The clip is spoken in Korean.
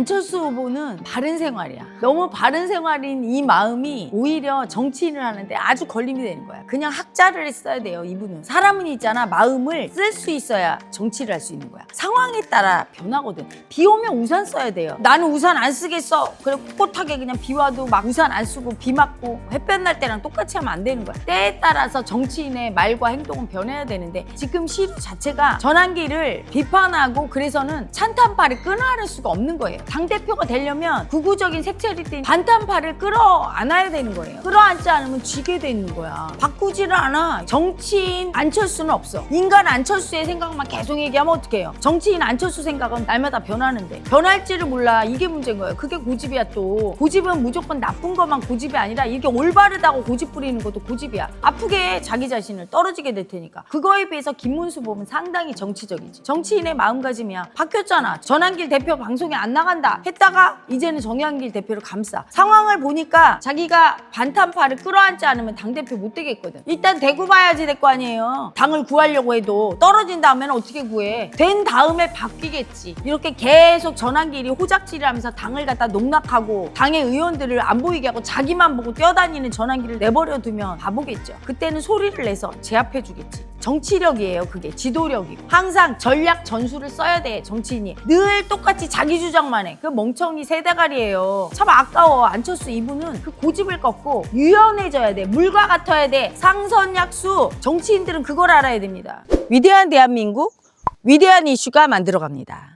안철수 후보는 바른 생활이야. 너무 바른 생활인 이 마음이 오히려 정치인을 하는데 아주 걸림이 되는 거야. 그냥 학자를 했어야 돼요, 이분은. 사람은 있잖아, 마음을 쓸 수 있어야 정치를 할 수 있는 거야. 상황에 따라 변하거든. 비 오면 우산 써야 돼요. 나는 우산 안 쓰겠어. 그래, 꿋꿋하게 그냥 비 와도 막 우산 안 쓰고 비 맞고 햇볕 날 때랑 똑같이 하면 안 되는 거야. 때에 따라서 정치인의 말과 행동은 변해야 되는데 지금 시류 자체가 전환기를 비판하고 그래서는 찬탄파를 끊어낼 수가 없는 거예요. 당대표가 되려면 구구적인 색채를 띤 반탄파를 끌어안아야 되는 거예요. 끌어안지 않으면 쥐게 되는 거야. 바꾸지를 않아. 정치인 안철수는 없어. 인간 안철수의 생각만 계속 얘기하면 어떡해요. 정치인 안철수 생각은 날마다 변하는데 변할지를 몰라. 이게 문제인 거예요. 그게 고집이야 또. 고집은 무조건 나쁜 것만 고집이 아니라 이게 올바르다고 고집 부리는 것도 고집이야. 아프게 자기 자신을 떨어지게 될 테니까. 그거에 비해서 김문수 보면 상당히 정치적이지. 정치인의 마음가짐이야. 바뀌었잖아. 전환길 대표 방송에 안 나 간다 했다가 이제는 정영길 대표를 감싸. 상황을 보니까 자기가 반탄파를 끌어안지 않으면 당대표 못 되겠거든. 일단 대구 봐야지 될 거 아니에요. 당을 구하려고 해도 떨어진 다음에는 어떻게 구해? 된 다음에 바뀌겠지. 이렇게 계속 전환길이 호작질을 하면서 당을 갖다 농락하고 당의 의원들을 안 보이게 하고 자기만 보고 뛰어다니는 전환길을 내버려 두면 바보겠죠. 그때는 소리를 내서 제압해 주겠지. 정치력이에요, 그게. 지도력이고. 항상 전략 전술을 써야 돼, 정치인이. 늘 똑같이 자기 주장만 해. 그 멍청이 세대가리예요. 참 아까워. 안철수 이분은 그 고집을 꺾고 유연해져야 돼. 물과 같아야 돼. 상선약수. 정치인들은 그걸 알아야 됩니다. 위대한 대한민국, 위대한 이슈가 만들어갑니다.